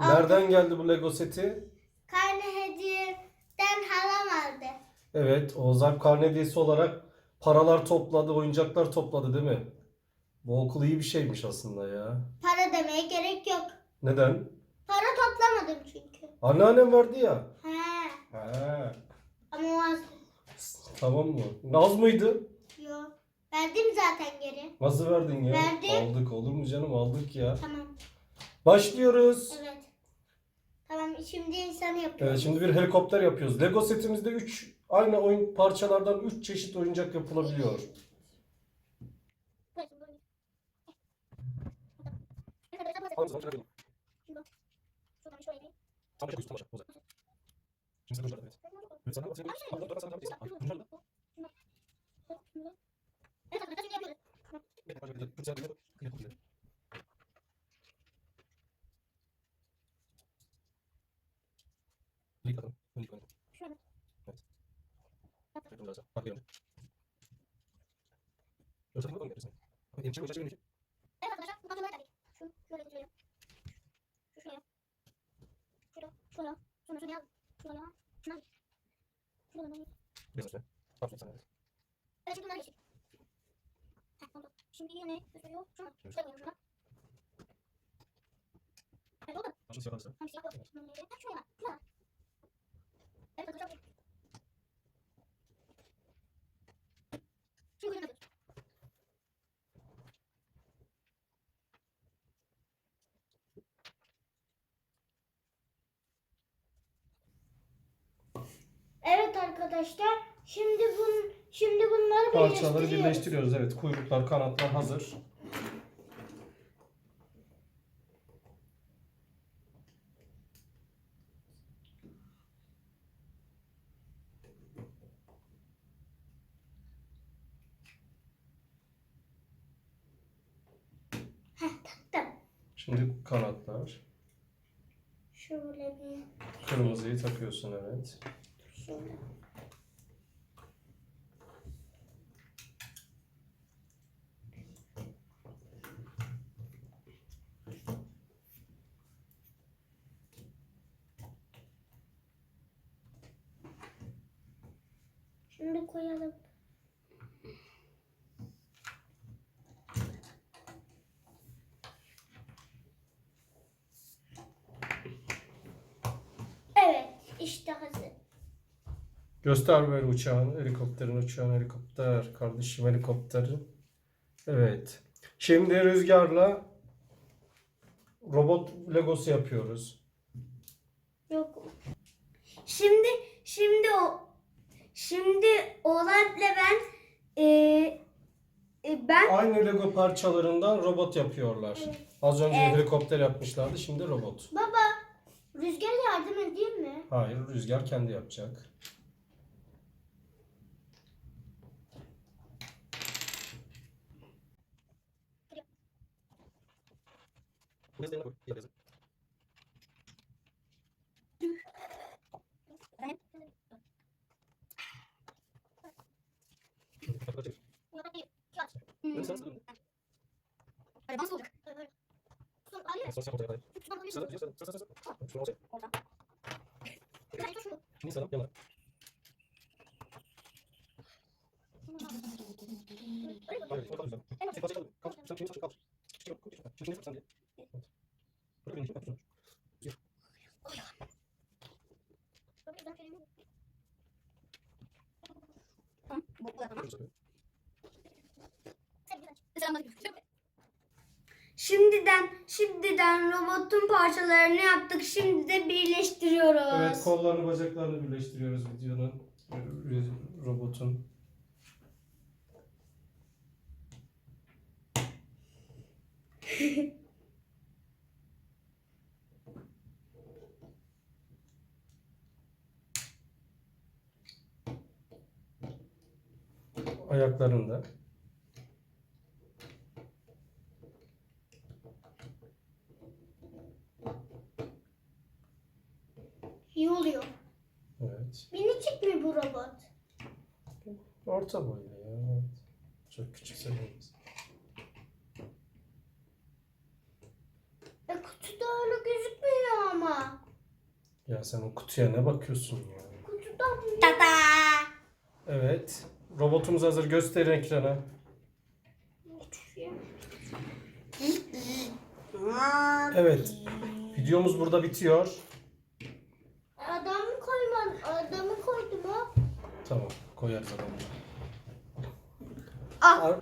Nereden geldi bu Lego seti? Karne hediyeden halam aldı. Evet, Oğuz Alp karne hediyesi olarak paralar topladı, oyuncaklar topladı değil mi? Bu okul iyi bir şeymiş aslında ya. Para demeye gerek yok. Neden? Para toplamadım çünkü. Anneannem verdi ya. He. He. Ama o az. Tamam mı? Naz mıydı? Yok. Verdim zaten geri. Nasıl verdin ya? Verdim. Aldık olur mu canım aldık ya. Tamam. Başlıyoruz. Evet. Tamam şimdi insanı yapıyoruz. Evet, şimdi bir helikopter yapıyoruz. Lego setimizde 3 aynı oyun parçalardan 3 çeşit oyuncak yapılabiliyor. Evet çekil çekil çekil. Evet arkadaşlar bu kapçaları dedik. Şu şöyle geçirelim. Şu şuraya. Şurada. Şurada. Sonra şuraya. Şuraya. Şuna git. Şurada ben git. Bir saniye. Kapçayı sana dedik. Evet şimdi bunları geçir. Heh oldu. Şimdi yine gösteriyor. Şuna. Şuraya koyalım şuna. Evet oldu. Şimdi siyah kalırsa. Tamam siyah kalırsa. Şuraya. Şuraya. Arkadaşlar. Şimdi bun şimdi bunları Parçaları birleştiriyoruz. birleştiriyoruz. Evet, kuyruklar, kanatlar hazır. Heh taktım. Şimdi kanatlar. Şöyle bir Kırmızıyı takıyorsun evet. şöyle. Şimdi koyalım. Evet, işte hazır. Göster böyle uçağın, helikopterin uçağın helikopter, kardeşim helikopterin. Evet. Şimdi rüzgarla robot legosu yapıyoruz. Yok. Şimdi şimdi o şimdi Oğlan'la ben e, e, ben Aynı lego parçalarından robot yapıyorlar. Az önce Evet. helikopter yapmışlardı, şimdi robot. baba Rüzgar yardım edeyim mi? Hayır, rüzgar kendi yapacak. Böyle nasıl olacak? Böyle. Dur, Ali. Şuradan alıyorsun. Oradan. Yani dur şunu. Öyle mi? Böyle güzel şey mi? Tamam, bu- bu da tamam. Sen güzel. Selamünaleyküm. Şimdiden şimdiden robotun parçalarını yaptık. Şimdi de birleştiriyoruz. Evet, kollarını, bacaklarını birleştiriyoruz videonun, e, robotun. Ayaklarını İyi oluyor. Evet. Minicik mi bu robot? Orta boylu ya. Evet. Çok küçük sayılmaz. E kutuda öyle gözükmüyor ama. Ya sen o kutuya ne bakıyorsun ya? Kutudan Tada! Evet. Robotumuz hazır. Gösterin ekrana. Evet. Videomuz burada bitiyor. Adamı koyman, adamı koydum o. Tamam. Koyarız adamı. Ah. Ar-